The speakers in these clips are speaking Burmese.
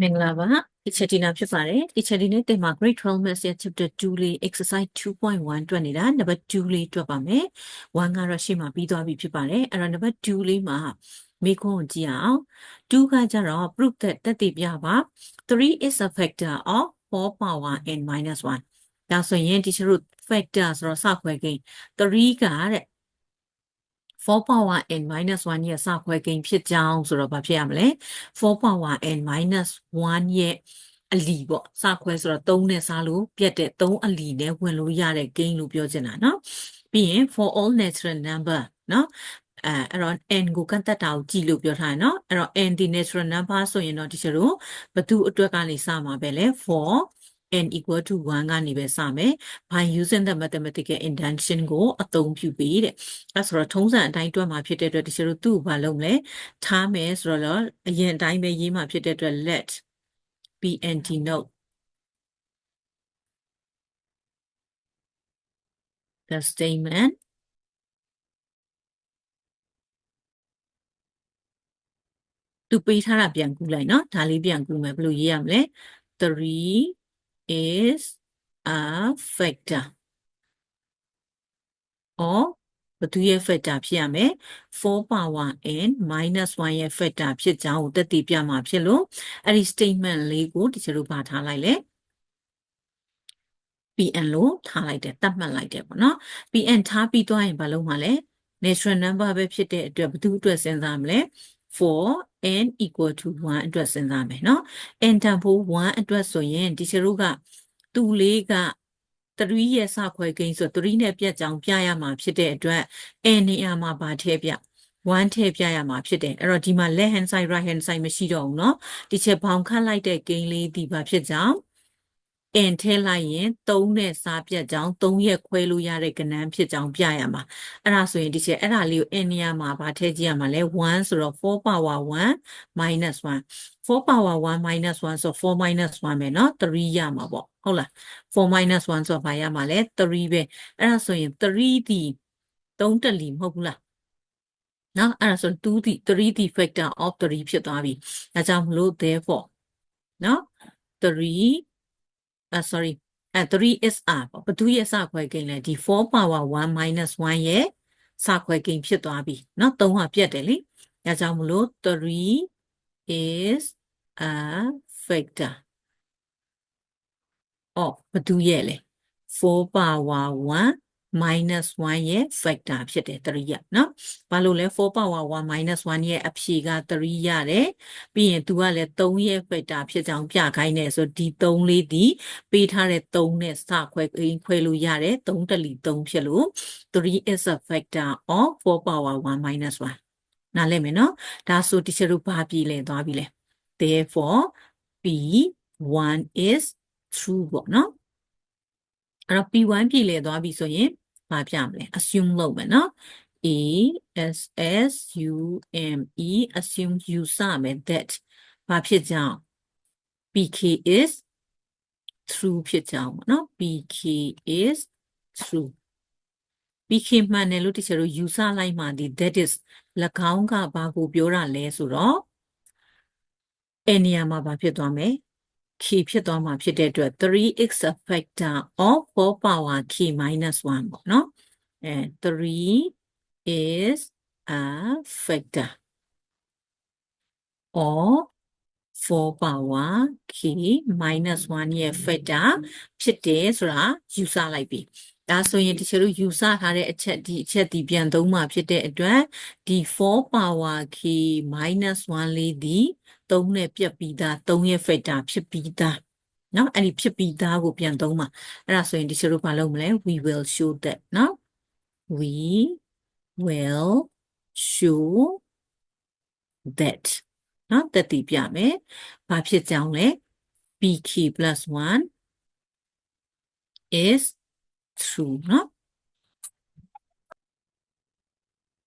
မင်္ဂလာပါဒီချက်ဒီနာဖြစ်ပါတယ်ဒီချက်ဒီနဲ့တင်မှာ Grade 12 Maths ရဲ့ Chapter 2လေး Exercise 2.1တွက်နေတာ Number 2လေးတွက်ပါမယ်1ကတော့ရှေ့မှာပြီးသွားပြီဖြစ်ပါတယ်အဲ့တော့ Number 2လေးမှာမိခွန်းကိုကြည့်အောင်2ကကြတော့ proof that တက်တည်ပြပါ3 is a factor of 4 power n minus 1ဒါဆိုရင်ဒီချက်တို့ factor ဆိုတော့စခွဲကိန်း3ကတဲ့ 4 power n minus 1ရဲ့စခွဲကိန်းဖြစ်ကြောင်းဆိုတော့ဘာဖြစ်ရမလဲ4 power n minus 1ရဲ့အလီပေါ့စခွဲဆိုတော့3နဲ့စားလို့ပြတ်တဲ့3အလီနဲ့ဝင်လို့ရတဲ့ကိန်းလို့ပြောချင်တာเนาะပြီးရင် for all natural number เนาะအဲအဲ့တော့ n ကိုကန့်သက်တာကိုကြည့်လို့ပြောထားတယ်เนาะအဲ့တော့ n ဒီ natural number ဆိုရင်တော့ဒီချက်တို့ဘသူအတွက်ကနေစမှာပဲလေ for n equal to 1ကနေပဲစမယ် by using the mathematical intention ကိုအသုံးပြုပြီးတဲ့အဲဆိုတော့ထုံးစံအတိုင်းတွက်မှာဖြစ်တဲ့အတွက်ဒီလိုသူ့ကိုဘာလုပ်မလဲထားမယ်ဆိုတော့အရင်အတိုင်းပဲရေးမှာဖြစ်တဲ့အတွက် let bn denote the statement သူပေးထားတာပြန်ကူးလိုက်နော်ဒါလေးပြန်ကူးမယ်ဘယ်လိုရေးရမလဲ 3 is a factor or ဘသူရဲ့ factor ဖြစ်ရမယ်4 power n minus 1ရဲ့ factor ဖြစ်ကြောင်းကိုတက်တည်ပြမှာဖြစ်လို့အဲ့ဒီ statement လေးကိုဒီကျတို့ပါထားလိုက်လေ pn လို့ထားလိုက်တယ်တတ်မှတ်လိုက်တယ်ပေါ့နော် pn ထားပြီးသွားရင်ဘာလုပ်မှာလဲ natural number ပဲဖြစ်တဲ့အတွက်ဘသူအတွက်စဉ်းစားမလဲ for n equal to 1အတွက်စဉ်းစားမယ်เนาะ n တန်ဖိုး1အတွက်ဆိုရင်ဒီချတို့ကသူလေးက3ရဲ့စခွဲကိန်းဆို3နဲ့ပြတ်ကြောင်ပြရမှာဖြစ်တဲ့အတွက် n နေရာမှာပါထည့်ပြ1ထည့်ပြရမှာဖြစ်တယ်အဲ့တော့ဒီမှာ left hand side right hand side မရှိတော့ဘူးเนาะဒီချက်ဘောင်ခတ်လိုက်တဲ့ကိန်းလေးဒီပါဖြစ်ကြောင်း n ထဲလိုက်ရင်3နဲ့စားပြတ်ကြောင်း3ရက်ခွဲလို့ရတဲ့ကဏ္ဍဖြစ်ကြောင်းပြရမှာအဲ့ဒါဆိုရင်ဒီချက်အဲ့ဒါလေးကို n နေရာမှာဗာထည့်ကြည့်ရမှာလဲ1ဆိုတော့4 power 1 minus 1 4 power 1 minus 1ဆို4 minus 1ပဲเนาะ3ရမှာပေါ့ဟုတ်လား4 minus 1ဆိုတော့ဗာရမှာလဲ3ပဲအဲ့ဒါဆိုရင်3ဒီ3တက်လီမဟုတ်ဘူးလားနော်အဲ့ဒါဆို2ဒီ3ဒီ factor of 3ဖြစ်သွားပြီဒါကြောင့်မလို့ therefore နော်3 uh sorry အဲ 3is r ပေါ့ဘသူရဲ့စခွဲကိန်းလဲဒီ4 power 1 minus 1ရဲ့စခွဲကိန်းဖြစ်သွားပြီเนาะ3ဟာပြတ်တယ်လေဒါကြောင့်မလို့3 is a factor အော်ဘသူရဲ့လဲ4 power 1 minus -1 ရဲ့ factor ဖြစ်တယ်3ရနော်ဘာလို့လဲ4 power 1 -1 ရဲ့အဖြေက3ရတယ်ပြီးရင် तू ကလည်း3ရဲ့ factor ဖြစ်ကြောင်းပြခိုင်းတယ်ဆိုဒီ3လေးဒီပေးထားတဲ့3နဲ့စခွဲခွဲလို့ရတယ်3တလီ3ဖြစ်လို့3 is a factor of 4 power 1 -1 နားလည်မယ်နော်ဒါဆိုတီချာတို့ဘာပြည်လဲသွားပြီလဲ therefore p 1 is true ပေါ့နော် အဲ့တော့ P1 ပြည်လဲသွားပြီဆိုရင်ဘာပြမလဲ assume လုပ်မယ်နော် A S S U M E assume ယူဆမယ် that ဘာဖြစ်ကြောင်း PK is true ဖြစ်ကြောင်းပေါ့နော် PK is true PK မှန်တယ်လို့တချို့တို့ယူဆလိုက်မှဒီ that is ၎င်းကဘာကိုပြောတာလဲဆိုတော့အဲ့နေရာမှာဘာဖြစ်သွားမလဲ k ဖြစ်သွားမှာဖြစ်တဲ့အတွက် 3x a factor of 4 power k minus 1ပေါ့နော်အဲ3 is a factor of 4 power k minus 1ရဲ့ factor ဖြစ်တယ်ဆိုတာယူဆလိုက်ပြီဒါဆိုရင်တချို့တို့ယူဆထားတဲ့အချက်ဒီအချက်ဒီပြန်သုံးမှာဖြစ်တဲ့အတွက်ဒီ4 power k minus 1လေးဒီ 3နဲ့ပြတ်ပြီးသား3ရဲ့ factor ဖြစ်ပြီးသားเนาะအဲ့ဒီဖြစ်ပြီးသားကိုပြန်သုံးမှာအဲ့ဒါဆိုရင်တချို့တို့ဘာလုပ်မလဲ we will show that เนาะ we will show that เนาะတက်တည်ပြမယ်ဘာဖြစ်ကြောင်းလဲ pk + 1 is true เนาะ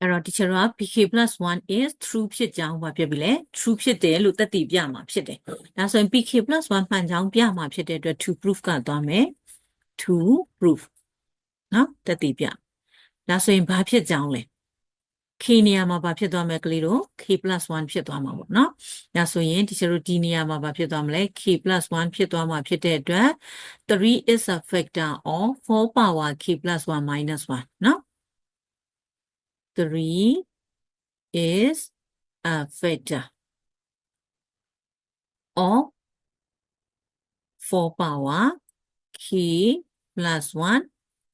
အဲ့တော့ teacher က bk plus 1 is true ဖြစ်ကြောင်းဘာဖြစ်ပြီလဲ true ဖြစ်တယ်လို့သက်တည်ပြမှာဖြစ်တယ်ဒါဆိုရင် bk plus 1မှန်ကြောင်းပြမှာဖြစ်တဲ့အတွက် true proof ကသွားမယ် true proof နော်သက်တည်ပြဒါဆိုရင်ဘာဖြစ်ကြောင်းလဲ k နေရာမှာဘာဖြစ်သွားမလဲကလေးတို့ k plus 1ဖြစ်သွားမှာပေါ့နော်။ဒါဆိုရင်ဒီချက်တို့ဒီနေရာမှာဘာဖြစ်သွားမလဲ k plus 1ဖြစ်သွားမှာဖြစ်တဲ့အတွက်3 is a factor of 4 power k plus 1 minus 1နော်။ 3 is a factor of 4 power k plus 1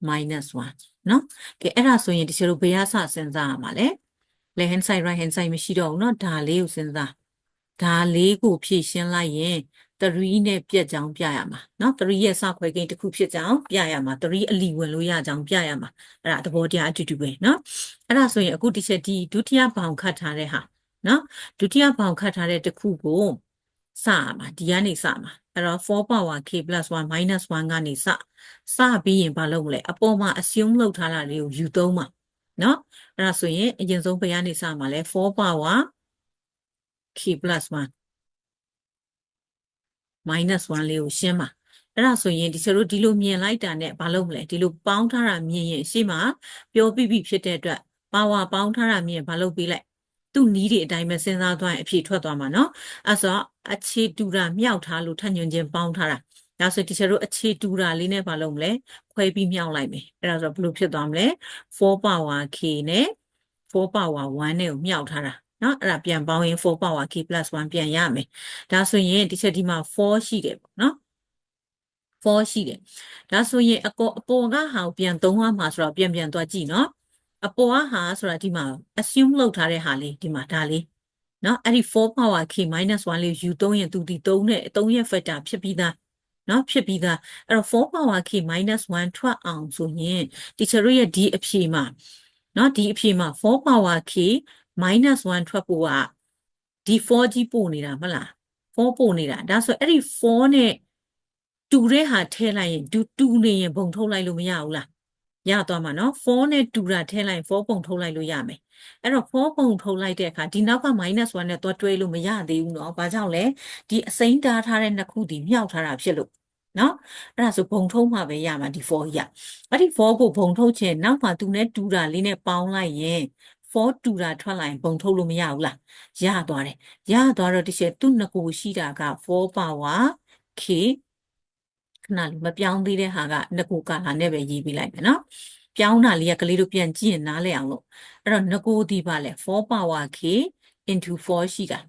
minus 1เนาะကဲအဲ့ဒါဆိုရင်ဒီလိုဘယ်ရစစဉ်းစားရမှာလဲ left hand side right hand side မရှိတော့ဘူးเนาะဒါလေးကိုစဉ်းစားဒါလေးကိုဖြည့်ရှင်းလိုက်ရင် 3နဲ့ပြတ်ကြောင်းပြရမှာเนาะ3ရဲ့စခွဲကိန်းတစ်ခုဖြစ်ကြောင်းပြရမှာ3အလီဝင်လို့ရကြောင်းပြရမှာအဲ့ဒါသဘောတရားအတူတူပဲเนาะအဲ့ဒါဆိုရင်အခုတစ်ချက်ဒီဒုတိယဘောင်ခတ်ထားတဲ့ဟာเนาะဒုတိယဘောင်ခတ်ထားတဲ့တစ်ခုကိုစရမှာဒီကနေစမှာအဲ့တော့4 power k 1 minus 1ကနေစစပြီးရင်ဘာလုပ်မလဲအပေါ်မှာ assume လုပ်ထားတာလေးကိုယူသုံးမှာเนาะအဲ့ဒါဆိုရင်အရင်ဆုံးဘယ်ကနေစမှာလဲ4 power k 1 minus 1လေးကိုရှင်းပါအဲ့ဒါဆိုရင်ဒီကျတို့ဒီလိုမြင်လိုက်တာနဲ့ဘာလုပ်မလဲဒီလိုပေါင်းထားတာမြင်ရင်ရှေ့မှာပြောပြပြဖြစ်တဲ့အတွက် power ပေါင်းထားတာမြင်ဘာလုပ်ပေးလိုက်သူ့နီးတွေအတိုင်းပဲစဉ်းစားသွားရင်အဖြေထွက်သွားမှာเนาะအဲ့ဆိုအခြေတူတာမြောက်ထားလို့ထညွန်ချင်းပေါင်းထားတာဒါဆိုတီချာတို့အခြေတူတာလေးနဲ့မလုပ်မလဲခွဲပြီးမြောက်လိုက်မယ်အဲ့ဒါဆိုဘယ်လိုဖြစ်သွားမလဲ4 power k နဲ့4 power 1နဲ့ကိုမြောက်ထားတာ เนาะအဲ့ဒါပြန်ပေါင်းရင်4 power k 1ပြန်ရမယ်ဒါဆိုရင်ဒီချက်ဒီမှာ4ရှိတယ်ပေါ့เนาะ4ရှိတယ်ဒါဆိုရင်အကောအပေါ်ကဟာကိုပြန်သုံးရမှာဆိုတော့ပြန်ပြန်သွားကြည့်เนาะအပေါ်ကဟာဆိုတာဒီမှာ assume လုပ်ထားတဲ့ဟာလေးဒီမှာဒါလေးเนาะအဲ့ဒီ4 power k minus 1လေးယူသုံးရင်သူဒီ3နဲ့3ရဲ့ factor ဖြစ်ပြီးသားเนาะဖြစ်ပြီးသားအဲ့တော့4 power k minus 1ထွက်အောင်ဆိုရင် teacher ရဲ့ဒီအဖြေမှာเนาะဒီအဖြေမှာ4 power k minus 1ထွက်ဖို့ကဒီ4ကြီးပို့နေတာမဟုတ်လား4ပို့နေတာဒါဆိုအဲ့ဒီ4နဲ့တူတဲ့ဟာထည့်လိုက်ရင်တူတူနေရင်ဘုံထုတ်လိုက်လို့မရဘူးလားရသွားမှာနော်4နဲ့တူတာထည့်လိုက်4ပုံထုတ်လိုက်လို့ရမယ်အဲ့တော့4ပုံထုတ်လိုက်တဲ့အခါဒီနောက်က -1 နဲ့သွားတွဲလို့မရသေးဘူးနော်ဘာကြောင့်လဲဒီအစိမ်းတားထားတဲ့နှစ်ခုဒီမြောက်ထားတာဖြစ်လို့နော်အဲ့ဒါဆိုဘုံထုံးမှပဲရမှာဒီ4ကြီးอ่ะအဲ့ဒီ4ကိုဘုံထုံးချင်နောက်မှသူနဲ့တူတာလေးနဲ့ပေါင်းလိုက်ရင် 4တူတာထွက်လာရင်ဘုံထုတ်လို့မရဘူးလားရသွားတယ်ရသွားတော့တချေသူ့နှစ်ကိုရှိတာက4 power k ခဏလေးမပြောင်းသေးတဲ့ဟာကနှစ်ကိုကာလာနဲ့ပဲရေးပြလိုက်မယ်နော်ပြောင်းတာလေးကကလေးတို့ပြန်ကြည့်ရင်နားလည်အောင်လို့အဲ့တော့နှစ်ကိုဒီပါလဲ4 power k into 4ရှိတာ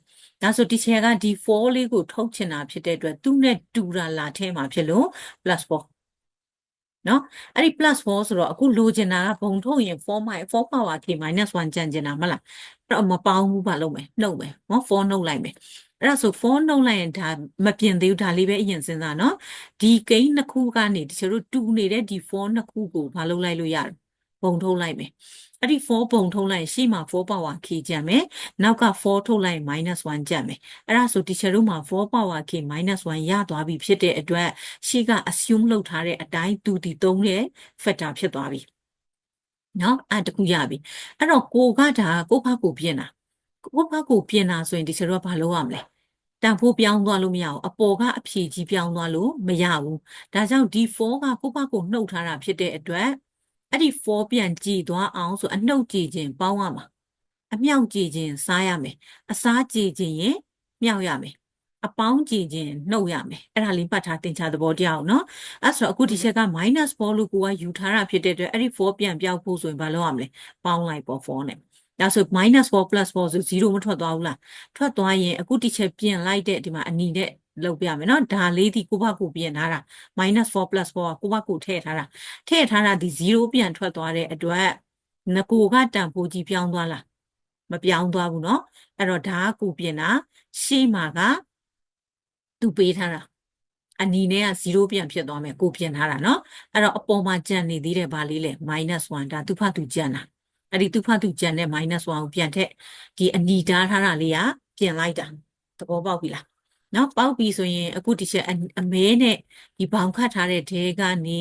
ဒါဆိုဒီချက်ကဒီ4လေးကိုထုတ်ချင်တာဖြစ်တဲ့အတွက်သူ့နဲ့တူတာလာထဲမှာဖြစ်လို့ plus 4 နော်အဲ့ဒီ plus 4ဆိုတော့အခုလိုချင်တာကဘုံထုတ်ရင်4 my 4 power k minus 1ကြံချင်တာမလားအဲ့တော့မပေါင်းဘူးပါလုပ်မယ်နှုတ်မယ်နော်4နှုတ်လိုက်မယ်အဲ့ဒါဆို4နှုတ်လိုက်ရင်ဒါမပြင်သေးဘူးဒါလေးပဲအရင်စဉ်းစားနော်ဒီကိန်းနှစ်ခုကနေတချို့တို့တူနေတဲ့ဒီ4နှစ်ခုကိုမလုပ်လိုက်လို့ရတယ် ဘုံထုတ်လိုက်မယ်အဲ့ဒီ4ပုံထုတ်လိုက်ရှေ့မှာ4 power k ကျန်မယ်နောက်က4ထုတ်လိုက် -1 ကျန်မယ်အဲ့ဒါဆို teacher တို့မှာ4 power k -1 ရသွားပြီဖြစ်တဲ့အတွက်ရှေ့က assume လုပ်ထားတဲ့အတိုင်းသူဒီသုံးတဲ့ factor ဖြစ်သွားပြီနော်အဲ့တခုရပြီအဲ့တော့ကိုကဒါကိုဖကိုပြင်တာကိုဖကိုပြင်တာဆိုရင် teacher တို့ကဘာလုပ်ရမလဲတန်ဖိုးပြောင်းသွားလို့မရဘူးအပေါ်ကအဖြေကြီးပြောင်းသွားလို့မရဘူးဒါကြောင့်ဒီ4ကကိုဖကိုနှုတ်ထားတာဖြစ်တဲ့အတွက် အဲ့ဒီ4ပြန်ကြည်သွားအောင်ဆိုအနှုတ်ကြည်ခြင်းပေါင်းရမှာအမြောက်ကြည်ခြင်းစားရမယ်အစားကြည်ခြင်းရင်မြောက်ရမယ်အပေါင်းကြည်ခြင်းနှုတ်ရမယ်အဲ့ဒါလေးပတ်ထားတင်ချသဘောတရားအောင်နော်အဲ့ဆိုအခုဒီချက်က -4 လို့ကိုကယူထားတာဖြစ်တဲ့အတွက်အဲ့ဒီ4ပြန်ပြောက်ဖို့ဆိုရင်ဘာလုပ်ရမလဲပေါင်းလိုက်ပေါ့4နဲ့ဒါဆို -4 plus 4ဆို0မထွက်သွားဘူးလားထွက်သွားရင်အခုဒီချက်ပြင်လိုက်တဲ့ဒီမှာအနီတဲ့ လုပ်ပြမယ်နော်ဒါလေးဒီကိုဘကိုပြင်ထားတာ -4 plus 4ကကိုဘကိုထည့်ထားတာထည့်ထားတာဒီ0ပြန်ထွက်သွားတဲ့အတွက်ငကိုကတန်ဖိုးကြီးပြောင်းသွားလားမပြောင်းသွားဘူးနော်အဲ့တော့ဒါကကိုပြင်တာရှေ့မှာကသူပေးထားတာအနီနဲ့က0ပြန်ဖြစ်သွားမယ်ကိုပြင်ထားတာနော်အဲ့တော့အပေါ်မှာကြံနေသေးတယ်ဗာလေးလေ -1 ဒါသူဖတ်သူကြံတာအဲ့ဒီသူဖတ်သူကြံတဲ့ -1 ကိုပြန်ထက်ဒီအနီတားထားတာလေးကပြင်လိုက်တာသဘောပေါက်ပြီလား နော်ပေါက်ပြီဆိုရင်အခုဒီချက်အမဲနဲ့ဒီဘောင်ခတ်ထားတဲ့ဒဲကနေ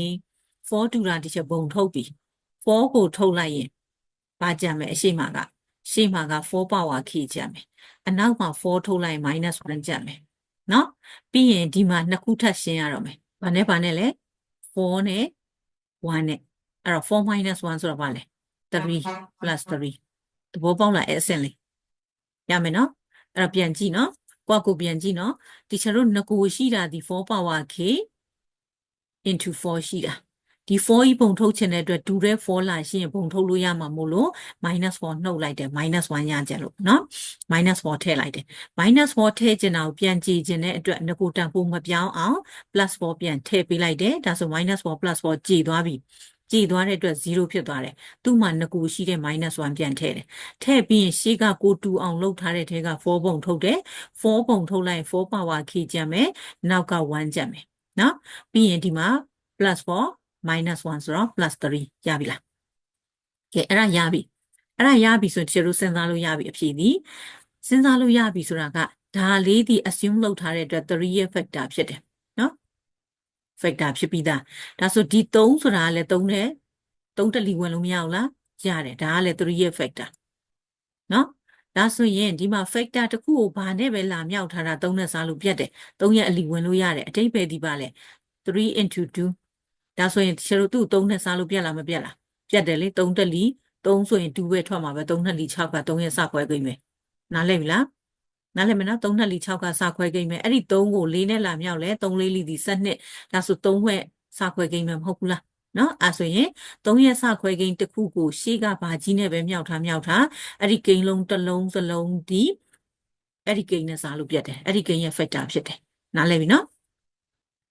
4တူတာဒီချက်ဘုံထုတ်ပြီ4ကိုထုတ်လိုက်ရင်ဘာကြံမယ်အရှိမကရှေ့မှာက4 power k ကြံမယ်အနောက်မှာ4ထုတ်လိုက် -1 ကြံမယ်နော်ပြီးရင်ဒီမှာနှစ်ခုထပ်ရှင်းရတော့မယ်ဘာနဲ့ဘာနဲ့လဲ4နဲ့1နဲ့အဲ့တော့4 1ဆိုတော့ဘာလဲ3 plus 3သဘောပေါက်လားအဲ့အဆင့်လေးရမယ်နော်အဲ့တော့ပြန်ကြည့်နော် ကိုယ့်ကိုယ်ပြန်ကြည့်နော်တီချာတို့ငကိုရှိတာဒီ4 power k into 4ရှိတာဒီ4ကြီးပုံထုတ်ချင်တဲ့အတွက်2တဲ့4လာရှိရင်ပုံထုတ်လို့ရမှာမို့လို့ minus 4နှုတ်လိုက်တယ် minus 1ရကြလို့နော် minus 4ထည့်လိုက်တယ် minus 4ထည့်ချင်တာကိုပြန်ကြည့်ချင်တဲ့အတွက်ငကိုတန်ဖိုးမပြောင်းအောင် plus 4ပြန်ထည့်ပေးလိုက်တယ်ဒါဆို minus 4 plus 4ကြည်သွားပြီ ကြည်သွားတဲ့အတွက်0ဖြစ်သွားတယ်သူ့မှာငကိုရှိတဲ့ minus 1ပြန်ထည့်တယ်ထည့်ပြီးရင်ရှေ့ကကိုတူအောင်လုပ်ထားတဲ့ထဲက4ပုံထုတ်တယ်4ပုံထုတ်လိုက်4 power k ကျန်မယ်နောက်က1ကျန်မယ်နော်ပြီးရင်ဒီမှာ plus 4 minus 1ဆိုတော့ plus 3ရပြီလားကဲအဲ့ဒါရပြီအဲ့ဒါရပြီဆိုရင်တချို့စဉ်းစားလို့ရပြီအဖြေဒီစဉ်းစားလို့ရပြီဆိုတာကဒါလေးဒီ assume လုပ်ထားတဲ့အတွက်3ရဲ့ factor ဖြစ်တယ်နော် factor ဖြစ်ပြီးသားဒါဆိုဒီ3ဆိုတာကလည်း3နဲ့3တက်လီဝင်လို့မရဘူးလားရတယ်ဒါကလည်း3ရဲ့ factor နော်ဒါဆိုရင်ဒီမှာ factor တစ်ခုကိုဘာနဲ့ပဲလာမြောက်ထားတာ3နဲ့စားလို့ပြတ်တယ်3ရဲ့အလီဝင်လို့ရတယ်အတိတ်ပဲဒီပါလေ3 into 2ဒါဆိုရင်ချေတို့သူ့3နဲ့စားလို့ပြတ်လားမပြတ်လားပြတ်တယ်လေ3တက်လီ3ဆိုရင်2ပဲထွက်မှာပဲ3နှစ်လီ6က3ရဲ့စခွဲကိမ့်မယ်နားလည်ပြီလား နားလည်မနော်3နှစ်လီ6ကစခွဲကိမ့်မယ်အဲ့ဒီ3ကို4နဲ့လာမြောက်လဲ3လေးလီဒီ7နှစ်ဒါဆို3ဝက်စခွဲကိမ့်မယ်မဟုတ်ဘူးလားနော်အဲဆိုရင်3ရက်စခွဲကိန်းတစ်ခုကိုရှေ့ကဘာကြီးနဲ့ပဲမြောက်ထားမြောက်ထားအဲ့ဒီကိန်းလုံးတစ်လုံးစလုံးဒီအဲ့ဒီကိန်းနဲ့စားလို့ပြတ်တယ်အဲ့ဒီကိန်းရဲ့ factor ဖြစ်တယ်နားလည်ပြီနော်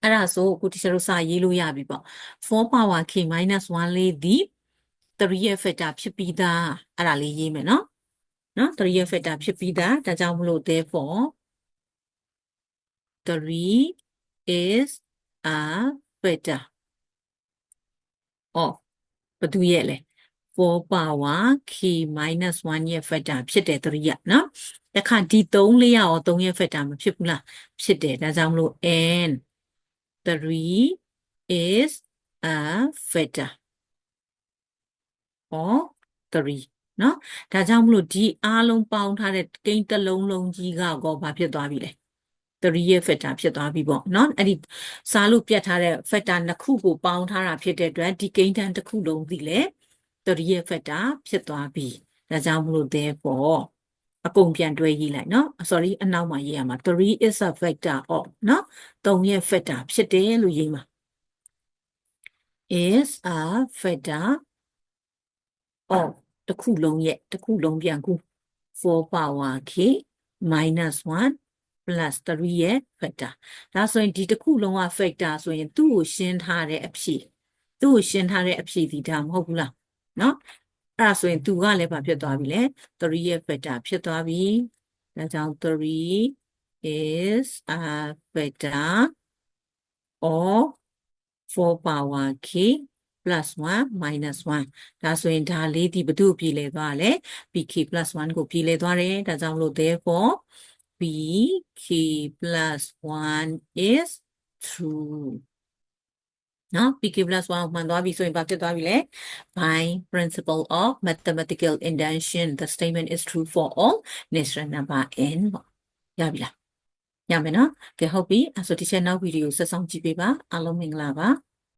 အဲ့ဒါဆိုအခုတီချာတို့စာရေးလို့ရပြီပေါ့4 power k 1လေးဒီ3ရဲ့ factor ဖြစ်ပြီးသားအဲ့ဒါလေးရေးမယ်နော် နော်3ရဲ့ factor ဖြစ်ပြီးသားဒါကြောင့်မလို့ therefore 3 is a factor အော်ဘယ်သူရဲ့လဲ4 power k 1ရဲ့ factor ဖြစ်တယ်3ရနော်တခါဒီ3လေးရအောင်3ရဲ့ factor မဖြစ်ဘူးလားဖြစ်တယ်ဒါကြောင့်မလို့ n 3 is a factor or 3 နော်ဒါကြောင့်မလို့ဒီအားလုံးပေါင်းထားတဲ့ကိန်းတစ်လုံးလုံးကြီးကကောဘာဖြစ်သွားပြီလဲ3ရဲ့ factor ဖြစ်သွားပြီပေါ့နော်အဲ့ဒီစားလို့ပြတ်ထားတဲ့ factor နှစ်ခုကိုပေါင်းထားတာဖြစ်တဲ့အတွက်ဒီကိန်းတန်းတစ်ခုလုံးဒီလေ3ရဲ့ factor ဖြစ်သွားပြီဒါကြောင့်မလို့ therefore အကုန်ပြန်တွဲရေးလိုက်နော် sorry အနောက်မှာရေးရမှာ3 is a factor of နော်3ရဲ့ factor ဖြစ်တယ်လို့ရေးမှာ is a factor of တစ်ခုလုံးရဲ့တစ်ခုလုံးပြန်ကူ4 power k minus 1 plus 3ရဲ့ factor ဒါဆိုရင်ဒီတစ်ခုလုံးက factor ဆိုရင်သူ့ကိုရှင်းထားတဲ့အဖြေသူ့ကိုရှင်းထားတဲ့အဖြေဒီဒါမဟုတ်ဘူးလားနော်အဲ့ဒါဆိုရင်သူကလည်းဘာဖြစ်သွားပြီလဲ3ရဲ့ factor ဖြစ်သွားပြီဒါကြောင့်3 is a factor of 4 power k plus 1 minus 1ဒါဆိုရင်ဒါလေးဒီဘသူ့ကိုပြည်လဲသွားလဲ pk plus 1ကိုပြည်လဲသွားတယ်ဒါကြောင့်မလို့ therefore pk plus 1 is true နော် pk plus 1ကိုမှန်သွားပြီဆိုရင်ဘာဖြစ်သွားပြီလဲ by principle of mathematical induction the statement is true for all natural number n ပေါ့ရပြီလားရမယ်နော်ကဲဟုတ်ပြီအဲ့ဆိုဒီချက်နောက်ဗီဒီယိုဆက်ဆောင်ကြည့်ပေးပါအားလုံးမင်္ဂလာပါ